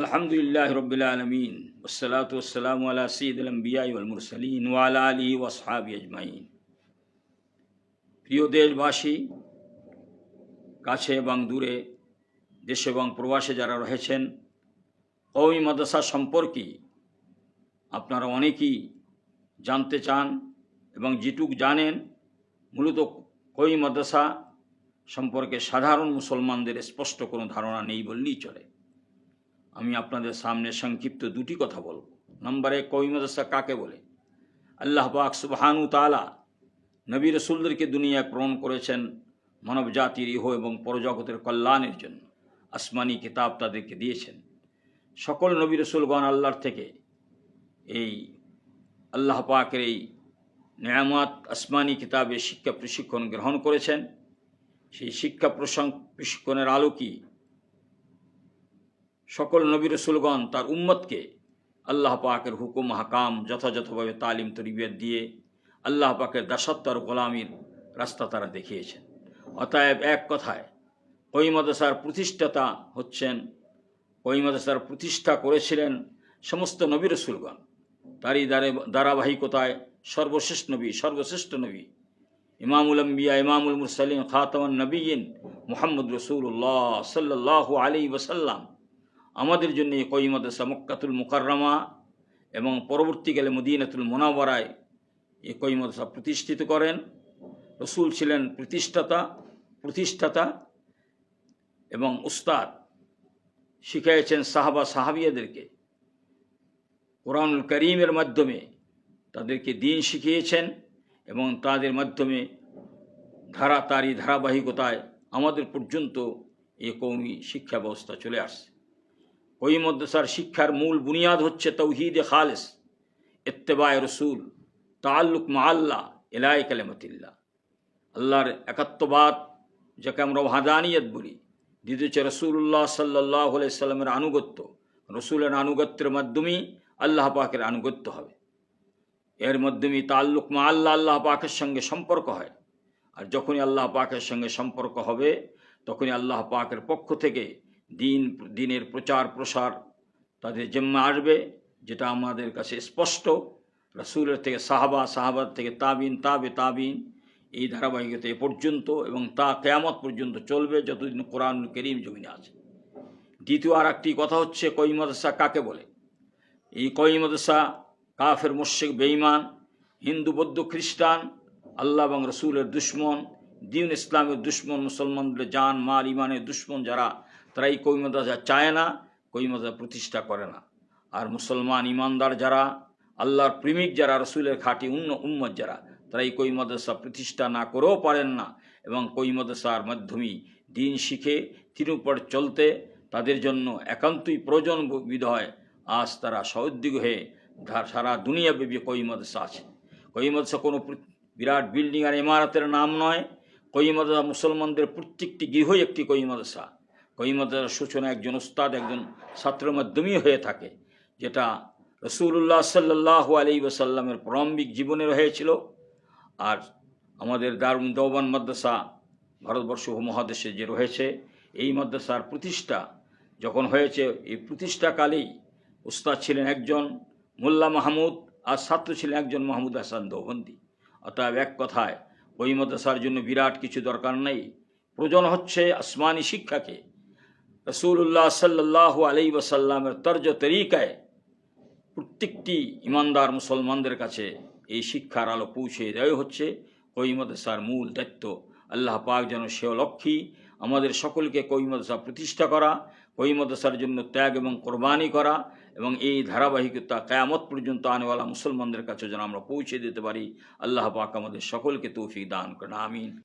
আলহামদুলিল্লাহ রবিল আলমিন ওসলাত ওসালাম আলা সঈদ আলম্বিয়া মুরসলিন ওয়ালা আলী ওয়াসহাবি আজমাইন। প্রিয় দেশবাসী, কাছে এবং দূরে, দেশে এবং প্রবাসে যারা রয়েছেন কৌমি মাদ্রাসা সম্পর্কে আপনারা অনেকেই জানতে চান এবং যেটুক জানেন, মূলত কই মাদ্রাসা সম্পর্কে সাধারণ মুসলমানদের স্পষ্ট কোনো ধারণা নেই বললেই চলে। আমি আপনাদের সামনে সংক্ষিপ্ত দুটি কথা বলব। নম্বরে কবি মাদ্রাসা কাকে বলে? আল্লাহ পাক সুবহানু তালা নবী রসুলদেরকে দুনিয়ায় প্রেরণ করেছেন মানব জাতির ইহ এবং পরজগতের কল্যাণের জন্য। আসমানি কিতাব তাদেরকে দিয়েছেন। সকল নবী রসুলগণ আল্লাহর থেকে এই আল্লাহ পাকের এই নেয়ামাত আসমানি কিতাবে শিক্ষা প্রশিক্ষণ গ্রহণ করেছেন। সেই শিক্ষা প্রশিক্ষণের আলোকই সকল নবী রসুলগণ তার উম্মতকে আল্লাহ পাকের হুকুম, হাকাম, যথাযথভাবে তালিম, তরিবিয়ত দিয়ে আল্লাহ পাকের দাসত্বর গোলামীর রাস্তা তারা দেখিয়েছেন। অতএব এক কথায় কই মাদ্রাসার প্রতিষ্ঠাতা হচ্ছেন কই মাদ্রাসার প্রতিষ্ঠা করেছিলেন সমস্ত নবী রসুলগণ। তারই ধারাবাহিকতায় সর্বশ্রেষ্ঠ নবী সর্বশ্রেষ্ঠ নবী, ইমামুল আম্বিয়া, ইমামুল মুরসালিন, খাতামান নবীন মোহাম্মদ রসুল্লাহ সাল্লাহ আলী ওসাল্লাম আমাদের জন্য এই কই মাদ্রাসা মক্কাতুল মুকাররমা এবং পরবর্তীকালে মদিনাতুল মোনাওয়ারায় এই কই মাদ্রাসা প্রতিষ্ঠিত করেন। রসুল ছিলেন প্রতিষ্ঠাতা প্রতিষ্ঠাতা এবং উস্তাদ। শিখিয়েছেন সাহাবা সাহাবিয়াদেরকে। কোরআনুল করিমের মাধ্যমে তাদেরকে দিন শিখিয়েছেন এবং তাদের মাধ্যমে ধারা তারই ধারাবাহিকতায় আমাদের পর্যন্ত এই কৌমি শিক্ষা ব্যবস্থা চলে আসছে। ওই মদ্রাসার শিক্ষার মূল বুনিয়াদ হচ্ছে তৌহিদ খালেস এত্তেবায় রসুল তাল্লুক মাল্লা এলাই কালেমতিল্লা আল্লাহর একাত্মবাদ যাকে আমরা ভাদানিয়ত বলি দ্বিতীয় রসুল্লাহ সাল্লাহ সাল্লামের আনুগত্য, রসুলের আনুগত্যের মাধ্যমেই আল্লাহ পাকের আনুগত্য হবে। এর মাধ্যমে তাল্লুক মা আল্লাহ আল্লাহ পাকের সঙ্গে সম্পর্ক হয়। আর যখনই আল্লাহ পাকের সঙ্গে সম্পর্ক হবে, তখনই আল্লাহ পাকের পক্ষ থেকে দিন, দিনের প্রচার, প্রসার তাদের জন্মে আসবে, যেটা আমাদের কাছে স্পষ্ট। রাসুলের থেকে সাহাবা সাহাবাদ থেকে তাবিন, তাবে তাবিন, এই ধারাবাহিকতা এ পর্যন্ত এবং তা কেয়ামত পর্যন্ত চলবে যতদিন কোরআন করিম জমিনে আছে। দ্বিতীয় আর একটি কথা হচ্ছে, কই মাদ্রাসা কাকে বলে? এই কই মাদ্রাসা কাফের মোশেক বেইমান হিন্দু, বৌদ্ধ, খ্রিস্টান, আল্লাহ এবং রসুলের দুশ্মন, দিন ইসলামের দুশ্মন, মুসলমানদের জান, মাল ইমানের দুশ্মন যারা তারা এই কই মাদ্রাসা চায় না কই মাদ্রাসা প্রতিষ্ঠা করে না। আর মুসলমান ইমানদার যারা, আল্লাহর প্রেমিক যারা, রসুলের খাঁটি উন্ন উম্মত যারা তারা এই কই মাদ্রাসা প্রতিষ্ঠা না করেও পারেন না এবং কই মাদ্রাসার মাধ্যমেই দিন শিখে, তিরুপর চলতে তাদের জন্য একান্তই প্রয়োজন বিধ হয়। আজ তারা সহদ্যোগ হয়ে সারা দুনিয়াব্যাপী কই মাদ্রাসা আছে। কই মাদ্রাসা কোনো বিরাট বিল্ডিং আর ইমারতের নাম নয়। কই মাদ্রাসা মুসলমানদের প্রত্যেকটি গৃহই একটি কই মাদ্রাসা। কই মাদ্রাসার সূচনা একজন উস্তাদ, একজন ছাত্রের মাধ্যমেই হয়ে থাকে, যেটা রসুল্লাহ সাল্লাহ আলী ওসাল্লামের প্রারম্ভিক জীবনে হয়েছিল। আর আমাদের দারুণ দৌবান মাদ্রাসা ভারতবর্ষ মহাদেশে যে রয়েছে, এই মাদ্রাসার প্রতিষ্ঠা যখন হয়েছে, এই প্রতিষ্ঠাকালেই উস্তাদ ছিলেন একজন মোল্লা মাহমুদ আর ছাত্র ছিলেন একজন মাহমুদ হাসান দৌবন্দি। অতএব এক কথায়, ওই মাদ্রাসার জন্য বিরাট কিছু দরকার নেই। প্রয়োজন হচ্ছে আসমানি শিক্ষাকে রসুল্লাহ সাল্লাহ আলি ওসাল্লামের তর্জ তরিকায় প্রত্যেকটি ইমানদার মুসলমানদের কাছে এই শিক্ষার আলো পৌঁছে দেওয়া হচ্ছে। কই মাদ্রাসার মূল দায়িত্ব? আল্লাহ পাক যেন সে লক্ষ্মী, আমাদের সকলকে কই মাদ্রাসা প্রতিষ্ঠা করা, কই মাদ্রাসার জন্য ত্যাগ এবং কোরবানি করা এবং এই ধারাবাহিকতা কেয়ামত পর্যন্ত আনেওয়ালা মুসলমানদের কাছে যেন আমরা পৌঁছে দিতে পারি। আল্লাহ পাক আমাদের সকলকে তৌফিক দান করেন, আমিন।